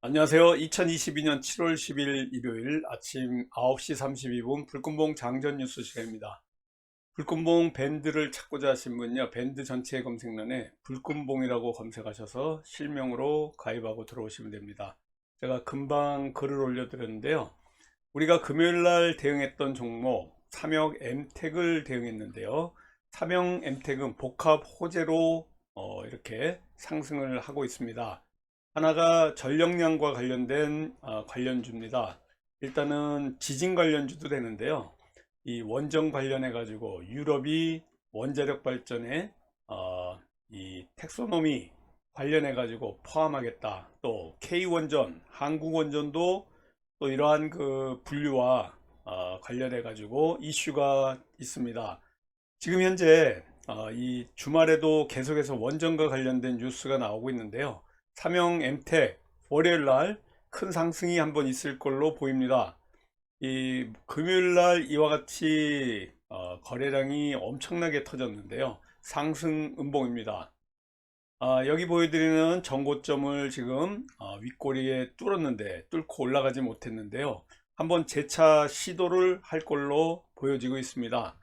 안녕하세요. 2022년 7월 10일 일요일 아침 9시 32분 불금봉 장전 뉴스 시간입니다. 불금봉 밴드를 찾고자 하신 분요. 밴드 전체 검색란에 불금봉이라고 검색하셔서 실명으로 가입하고 들어오시면 됩니다. 제가 금방 글을 올려드렸는데요. 우리가 금요일 날 대응했던 종목 삼역 엠텍을 대응했는데요. 삼역 엠텍은 복합 호재로 어, 이렇게 상승을 하고 있습니다. 하나가 전력량과 관련된 어, 관련주입니다. 일단은 지진 관련주도 되는데요. 이 원전 관련해 가지고 유럽이 원자력 발전에 어, 이 텍소노미 관련해 가지고 포함하겠다. 또 K 원전, 한국 원전도 또 이러한 그 분류와 어, 관련해 가지고 이슈가 있습니다. 지금 현재 어, 이 주말에도 계속해서 원전과 관련된 뉴스가 나오고 있는데요. 삼형 엠텍 월요일 날 큰 상승이 한번 있을 걸로 보입니다. 이 금요일 날 이와 같이 어, 거래량이 엄청나게 터졌는데요. 상승 음봉입니다. 아, 여기 보여드리는 정고점을 지금 어, 윗꼬리에 뚫었는데 뚫고 올라가지 못했는데요. 한번 재차 시도를 할 걸로 보여지고 있습니다.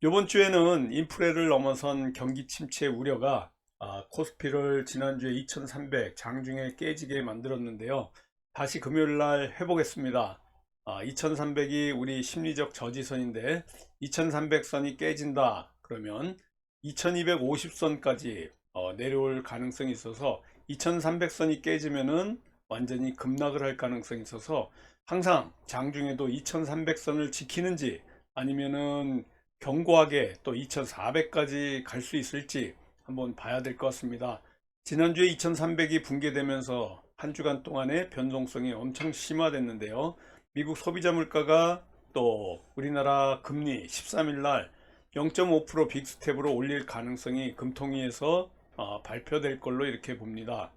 이번 주에는 인프레를 넘어선 경기 침체 우려가 아, 코스피를 지난주에 2300 장중에 깨지게 만들었는데요. 다시 금요일 날 해보겠습니다. 2300이 우리 심리적 저지선인데 2300선이 깨진다 그러면 2250선까지 어, 내려올 가능성이 있어서 2300선이 깨지면은 완전히 급락을 할 가능성이 있어서 항상 장중에도 2300선을 지키는지 아니면은 견고하게 또 2400까지 갈 수 있을지 한번 봐야 될 것 같습니다. 지난주에 2300이 붕괴되면서 한 주간 동안의 변동성이 엄청 심화됐는데요. 미국 소비자 물가가 또 우리나라 금리 13일 날 0.5% 빅스텝으로 올릴 가능성이 금통위에서 어, 발표될 걸로 이렇게 봅니다.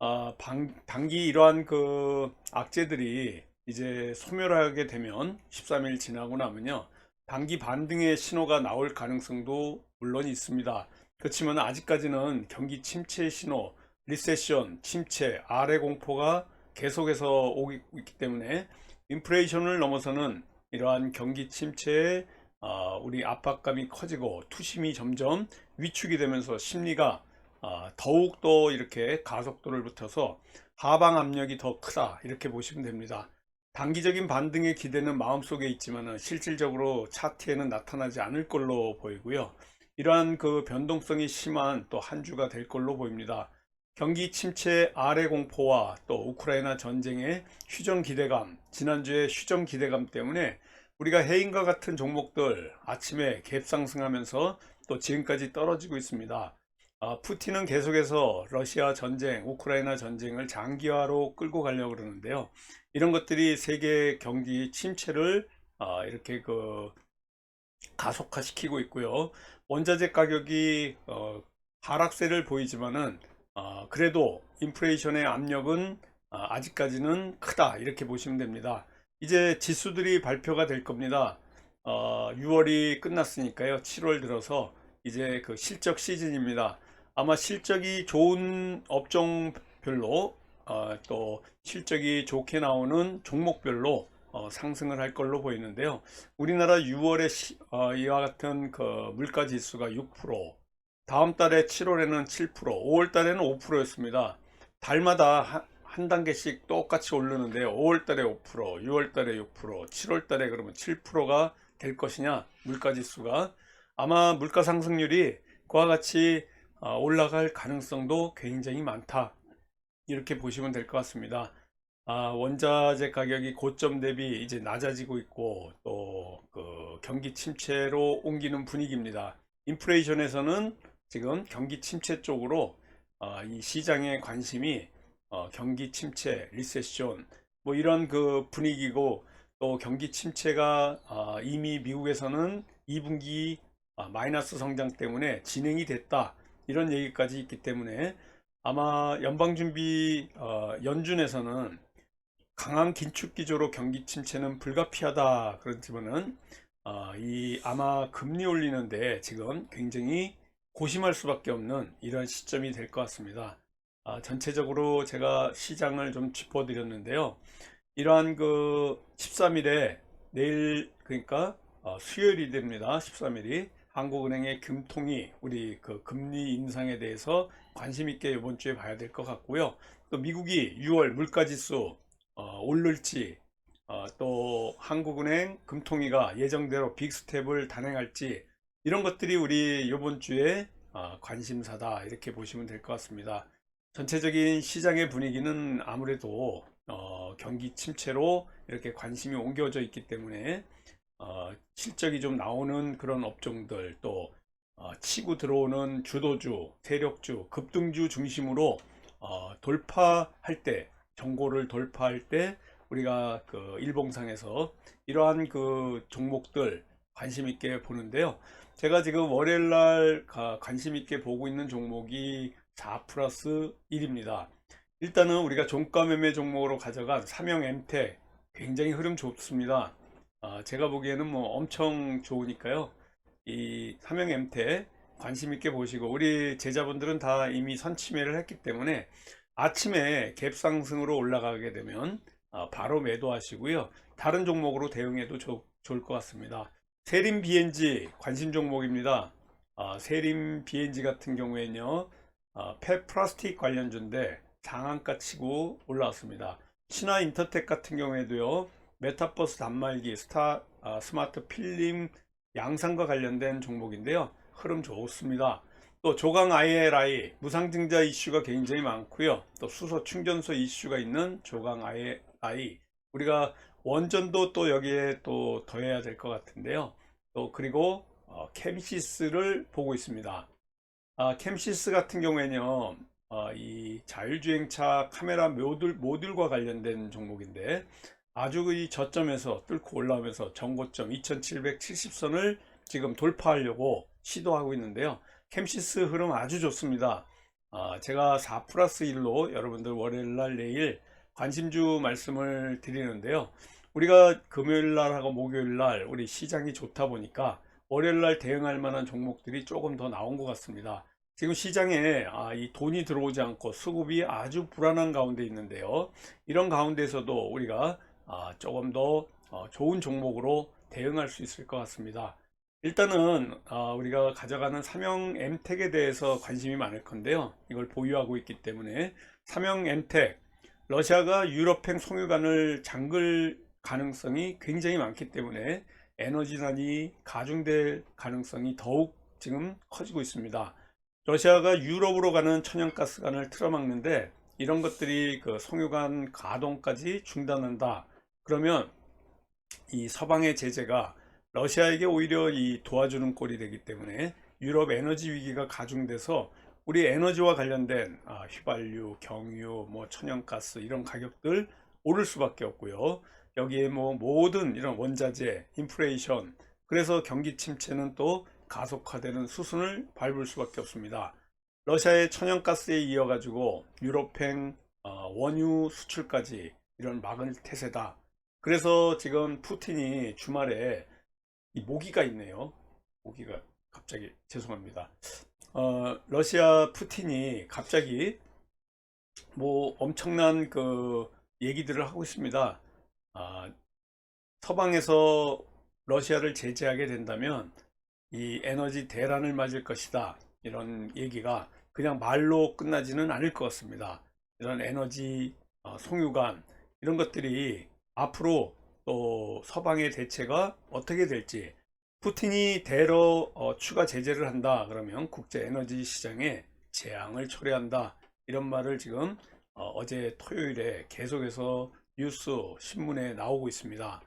아, 방, 단기 이러한 그 악재들이 이제 소멸하게 되면 13일 지나고 나면요. 단기 반등의 신호가 나올 가능성도 물론 있습니다. 그렇지만 아직까지는 경기 침체 신호, 리세션, 침체, 아래 공포가 계속해서 오고 있기 때문에 인플레이션을 넘어서는 이러한 경기 침체에 어, 우리 압박감이 커지고 투심이 점점 위축이 되면서 심리가 어, 더욱 더 이렇게 가속도를 붙여서 하방 압력이 더 크다 이렇게 보시면 됩니다. 단기적인 반등의 기대는 마음속에 있지만 실질적으로 차트에는 나타나지 않을 걸로 보이고요. 이러한 그 변동성이 심한 또 한 주가 될 걸로 보입니다. 경기 침체 아래 공포와 또 우크라이나 전쟁의 휴전 기대감, 지난주에 휴전 기대감 때문에 우리가 해인과 같은 종목들 아침에 갭 상승하면서 또 지금까지 떨어지고 있습니다. 아, 푸틴은 계속해서 러시아 전쟁, 우크라이나 전쟁을 장기화로 끌고 가려고 그러는데요. 이런 것들이 세계 경기 침체를 아, 이렇게 그 가속화시키고 있고요. 원자재 가격이 어, 하락세를 보이지만은 어, 그래도 인플레이션의 압력은 어, 아직까지는 크다 이렇게 보시면 됩니다. 이제 지수들이 발표가 될 겁니다. 6월이 끝났으니까요. 7월 들어서 이제 그 실적 시즌입니다. 아마 실적이 좋은 업종별로 또 실적이 좋게 나오는 종목별로 어, 상승을 할 걸로 보이는데요. 우리나라 6월에 시, 어, 이와 같은 그 물가 지수가 6%, 다음 달에 7월에는 7%, 5월 달에는 5%였습니다. 달마다 한, 한 단계씩 똑같이 오르는데요. 5월 달에 5%, 6월 달에 6%, 7월 달에 그러면 7%가 될 것이냐, 물가 지수가. 아마 물가 상승률이 그와 같이 어, 올라갈 가능성도 굉장히 많다. 이렇게 보시면 될 것 같습니다. 아, 원자재 가격이 고점 대비 이제 낮아지고 있고 또 그 경기 침체로 옮기는 분위기입니다. 인플레이션에서는 지금 경기 침체 쪽으로 어, 이 시장의 관심이 어, 경기 침체, 리세션 뭐 이런 그 분위기고 또 경기 침체가 어, 이미 미국에서는 2분기 아, 마이너스 성장 때문에 진행이 됐다 이런 얘기까지 있기 때문에 아마 연방준비 어, 연준에서는 강한 긴축 기조로 경기 침체는 불가피하다 그렇지만은 어, 이 아마 금리 올리는데 지금 굉장히 고심할 수밖에 없는 이런 시점이 될 것 같습니다. 아, 전체적으로 제가 시장을 좀 짚어드렸는데요. 이러한 그 13일에 내일 그러니까 어, 수요일이 됩니다. 13일이 한국은행의 금통이 우리 그 금리 인상에 대해서 관심 있게 이번 주에 봐야 될 것 같고요. 또 미국이 6월 물가지수 어, 오를지 어, 또 한국은행 금통위가 예정대로 빅스텝을 단행할지 이런 것들이 우리 이번 주에 어, 관심사다 이렇게 보시면 될 것 같습니다. 전체적인 시장의 분위기는 아무래도 어, 경기 침체로 이렇게 관심이 옮겨져 있기 때문에 어, 실적이 좀 나오는 그런 업종들 또 어, 치고 들어오는 주도주, 세력주, 급등주 중심으로 어, 돌파할 때 정고를 돌파할 때 우리가 그 일봉상에서 이러한 그 종목들 관심 있게 보는데요. 제가 지금 월요일 날 가- 관심 있게 보고 있는 종목이 4 플러스 1입니다. 일단은 우리가 종가 매매 종목으로 가져간 삼형 엠텍 굉장히 흐름 좋습니다. 아, 제가 보기에는 뭐 엄청 좋으니까요. 이 삼형 엠텍 관심 있게 보시고 우리 제자분들은 다 이미 선침해를 했기 때문에 아침에 갭 상승으로 올라가게 되면 아, 바로 매도하시고요. 다른 종목으로 대응해도 좋- 좋을 것 같습니다. 세림 BNG 관심 종목입니다. 아, 세림 BNG 같은 경우에는요. 아, 폐 플라스틱 관련주인데 상한가 치고 올라왔습니다. 신화 인터텍 같은 경우에도요. 메타버스 단말기, 스타, 아, 스마트 필름 양산과 관련된 종목인데요. 흐름 좋습니다. 또 조강 ILI 무상증자 이슈가 굉장히 많고요. 또 수소 충전소 이슈가 있는 조강 ILI 우리가 원전도 또 여기에 또 더해야 될 것 같은데요. 또 그리고 어, 캠시스를 보고 있습니다. 아, 캠시스 같은 경우에는요, 어, 이 자율주행차 카메라 모듈, 모듈과 관련된 종목인데, 아주 이 저점에서 뚫고 올라오면서 전고점 2770선을 지금 돌파하려고 시도하고 있는데요. 캠시스 흐름 아주 좋습니다. 아, 제가 4 플러스 1로 여러분들 월요일 날 내일 관심주 말씀을 드리는데요. 우리가 금요일 날하고 목요일 날 우리 시장이 좋다 보니까 월요일 날 대응할 만한 종목들이 조금 더 나온 것 같습니다. 지금 시장에 아, 이 돈이 들어오지 않고 수급이 아주 불안한 가운데 있는데요. 이런 가운데서도 우리가 아, 조금 더 어, 좋은 종목으로 대응할 수 있을 것 같습니다. 일단은 아, 우리가 가져가는 삼형 엠텍에 대해서 관심이 많을 건데요. 이걸 보유하고 있기 때문에 삼형 엠텍 러시아가 유럽행 송유관을 잠글 가능성이 굉장히 많기 때문에 에너지난이 가중될 가능성이 더욱 지금 커지고 있습니다. 러시아가 유럽으로 가는 천연가스관을 틀어막는데 이런 것들이 그 송유관 가동까지 중단한다. 그러면 이 서방의 제재가 러시아에게 오히려 이 도와주는 꼴이 되기 때문에 유럽 에너지 위기가 가중돼서 우리 에너지와 관련된 아, 휘발유, 경유, 뭐 천연가스 이런 가격들 오를 수밖에 없고요. 여기에 뭐 모든 이런 원자재, 인플레이션, 그래서 경기 침체는 또 가속화되는 수순을 밟을 수밖에 없습니다. 러시아의 천연가스에 이어 가지고 유럽행 어, 원유 수출까지 이런 막을 태세다. 그래서 지금 푸틴이 주말에 이 모기가 있네요. 모기가 갑자기 죄송합니다. 어, 러시아 푸틴이 갑자기 뭐 엄청난 그 얘기들을 하고 있습니다. 아, 서방에서 러시아를 제재하게 된다면 이 에너지 대란을 맞을 것이다. 이런 얘기가 그냥 말로 끝나지는 않을 것 같습니다. 이런 에너지 어, 송유관 이런 것들이 앞으로 또 서방의 대체가 어떻게 될지 푸틴이 대러 어, 추가 제재를 한다 그러면 국제 에너지 시장에 재앙을 초래한다 이런 말을 지금 어, 제 토요일에 계속해서 뉴스 신문에 나오고 있습니다.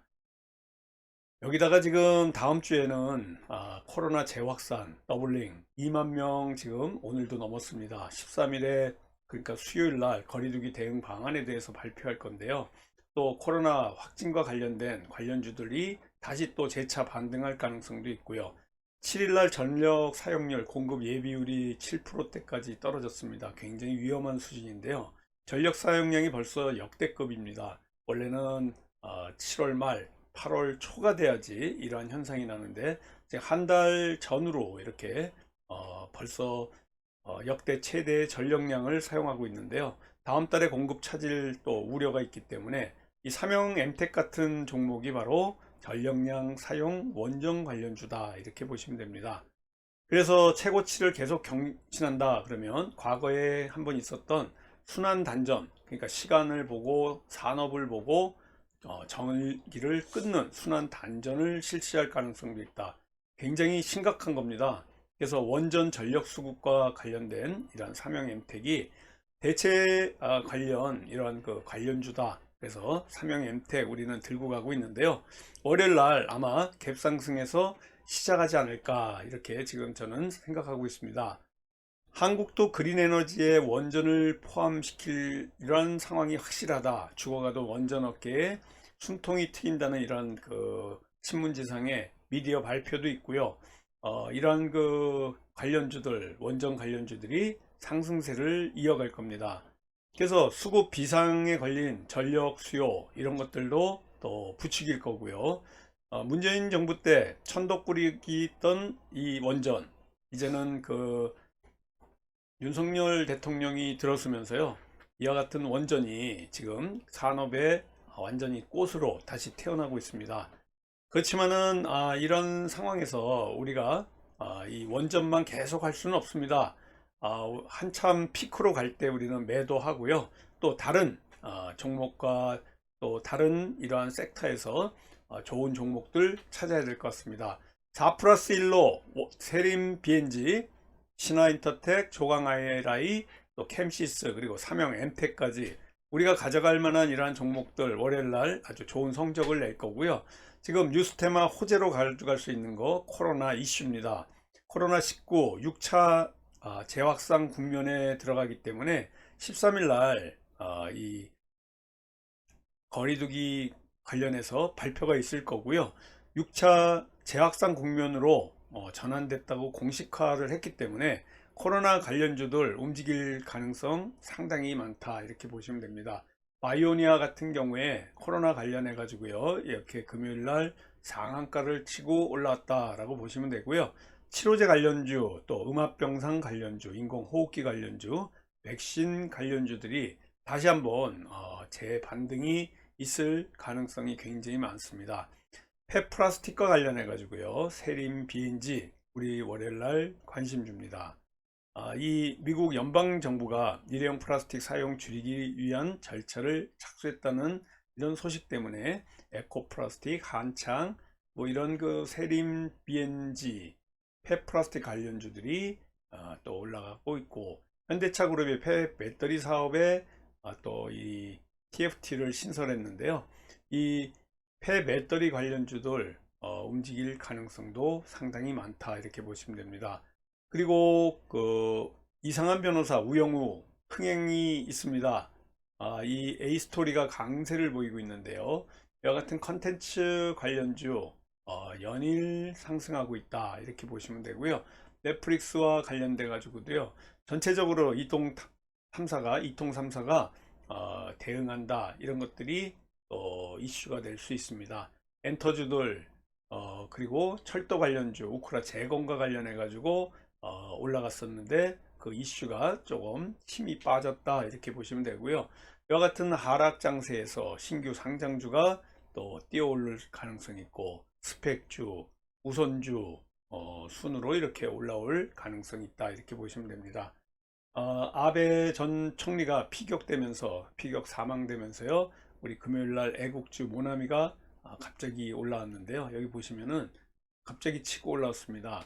여기다가 지금 다음 주에는 아, 코로나 재확산 더블링 2만 명 지금 오늘도 넘었습니다. 13일에 그러니까 수요일 날 거리두기 대응 방안에 대해서 발표할 건데요. 또 코로나 확진과 관련된 관련주들이 다시 또 재차 반등할 가능성도 있고요. 7일날 전력 사용률 공급 예비율이 7%대까지 떨어졌습니다. 굉장히 위험한 수준인데요. 전력 사용량이 벌써 역대급입니다. 원래는 7월 말, 8월 초가 돼야지 이러한 현상이 나는데 한 달 전으로 이렇게 어, 벌써 어, 역대 최대의 전력량을 사용하고 있는데요. 다음 달에 공급 차질 또 우려가 있기 때문에 이 삼형 엠텍 같은 종목이 바로 전력량 사용 원전 관련주다 이렇게 보시면 됩니다. 그래서 최고치를 계속 경신한다 그러면 과거에 한번 있었던 순환 단전 그러니까 시간을 보고 산업을 보고 어, 전기를 끊는 순환 단전을 실시할 가능성도 있다. 굉장히 심각한 겁니다. 그래서 원전 전력 수급과 관련된 이런 삼형 엠텍이 대체 아, 관련 이런 그 관련주다. 그래서 삼형 엠텍 우리는 들고 가고 있는데요. 월요일 날 아마 갭 상승에서 시작하지 않을까 이렇게 지금 저는 생각하고 있습니다. 한국도 그린 에너지에 원전을 포함시킬 이런 상황이 확실하다. 죽어가도 원전 업계에 숨통이 트인다는 이런 그 신문지상에 미디어 발표도 있고요. 어, 이런 그 관련주들, 원전 관련주들이 상승세를 이어갈 겁니다. 그래서 수급 비상에 걸린 전력 수요 이런 것들도 또 부추길 거고요. 어, 문재인 정부 때 천덕꾸리기 있던 이 원전 이제는 그 윤석열 대통령이 들어서면서요. 이와 같은 원전이 지금 산업의 완전히 꽃으로 다시 태어나고 있습니다. 그렇지만은 아, 이런 상황에서 우리가 아, 이 원전만 계속 할 수는 없습니다. 아, 한참 피크로 갈 때 우리는 매도하고요. 또 다른 아, 종목과 또 다른 이러한 섹터에서 어, 좋은 종목들 찾아야 될 것 같습니다. 4 플러스 1로 세림 BNG, 신화인터텍, 조강ILI, 또 캠시스 그리고 삼형 엠텍까지 우리가 가져갈 만한 이러한 종목들 월요일 날 아주 좋은 성적을 낼 거고요. 지금 뉴스테마 호재로 가져갈 수 있는 거 코로나 이슈입니다. 코로나 19 6차 아, 재확산 국면에 들어가기 때문에 13일 날이 거리두기 관련해서 발표가 있을 거고요. 6차 재확산 국면으로 어, 전환됐다고 공식화를 했기 때문에 코로나 관련주들 움직일 가능성 상당히 많다 이렇게 보시면 됩니다. 바이오니아 같은 경우에 코로나 관련해 가지고요 이렇게 금요일날 상한가를 치고 올라왔다라고 보시면 되고요. 치료제 관련주 또 음압병상 관련주 인공호흡기 관련주 백신 관련주들이 다시 한번 어, 재반등이 있을 가능성이 굉장히 많습니다. 폐플라스틱과 관련해 가지고요. 세림 비인지 우리 월요일 날 관심 줍니다. 아, 이 미국 연방 정부가 일회용 플라스틱 사용 줄이기 위한 절차를 착수했다는 이런 소식 때문에 에코 플라스틱, 한창 뭐 이런 그 세림 BNG 폐플라스틱 관련주들이 아, 또 올라가고 있고 현대차 그룹의 폐 배터리 사업에 아, 또이 TFT를 신설했는데요. 이 폐 배터리 관련주들 어, 움직일 가능성도 상당히 많다 이렇게 보시면 됩니다. 그리고 그 이상한 변호사 우영우 흥행이 있습니다. 아, 이 A 스토리가 강세를 보이고 있는데요. 이와 같은 컨텐츠 관련주 어, 연일 상승하고 있다 이렇게 보시면 되고요. 넷플릭스와 관련돼 가지고도요. 전체적으로 이동 3사가 이통 3사가 어, 대응한다 이런 것들이 어, 이슈가 될 수 있습니다. 엔터주들 어, 그리고 철도 관련주 우크라 재건과 관련해 가지고 어, 올라갔었는데 그 이슈가 조금 힘이 빠졌다 이렇게 보시면 되고요. 이와 같은 하락 장세에서 신규 상장주가 또 뛰어오를 가능성이 있고 스펙주, 우선주 어, 순으로 이렇게 올라올 가능성이 있다. 이렇게 보시면 됩니다. 어, 아베 전 총리가 피격되면서 피격 사망되면서요 우리 금요일 날 애국주 모나미가 아, 갑자기 올라왔는데요. 여기 보시면은 갑자기 치고 올라왔습니다.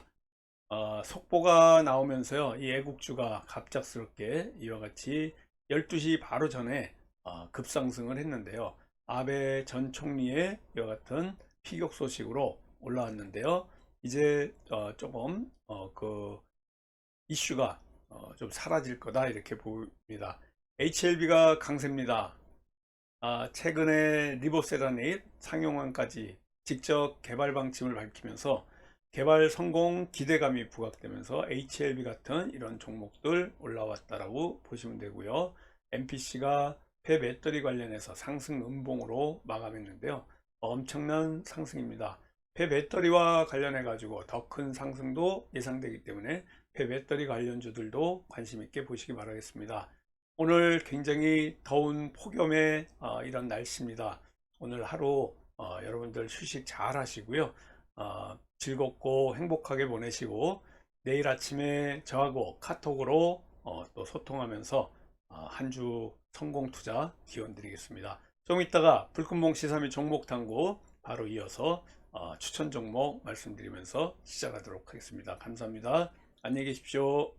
어, 속보가 나오면서요 이 애국주가 갑작스럽게 이와 같이 12시 바로 전에 어, 급상승을 했는데요. 아베 전 총리의 이와 같은 피격 소식으로 올라왔는데요 이제 어, 조금 어, 그 이슈가 어, 좀 사라질 거다 이렇게 보입니다. HLB가 강세입니다. 아, 최근에 리보세라닛 상용화까지 직접 개발 방침을 밝히면서 개발 성공 기대감이 부각되면서 HLB 같은 이런 종목들 올라왔다라고 보시면 되고요. MPC가 폐 배터리 관련해서 상승 음봉으로 마감했는데요. 엄청난 상승입니다. 폐 배터리와 관련해 가지고 더 큰 상승도 예상되기 때문에 배 배터리 관련주들도 관심 있게 보시기 바라겠습니다. 오늘 굉장히 더운 폭염의 어, 이런 날씨입니다. 오늘 하루 어, 여러분들 휴식 잘 하시고요. 어, 즐겁고 행복하게 보내시고 내일 아침에 저하고 카톡으로 어, 또 소통하면서 한 주 성공 투자 기원 드리겠습니다. 좀 이따가 불금봉 시사미 종목 탐구 바로 이어서 어, 추천 종목 말씀드리면서 시작하도록 하겠습니다. 감사합니다. 안녕히 계십시오.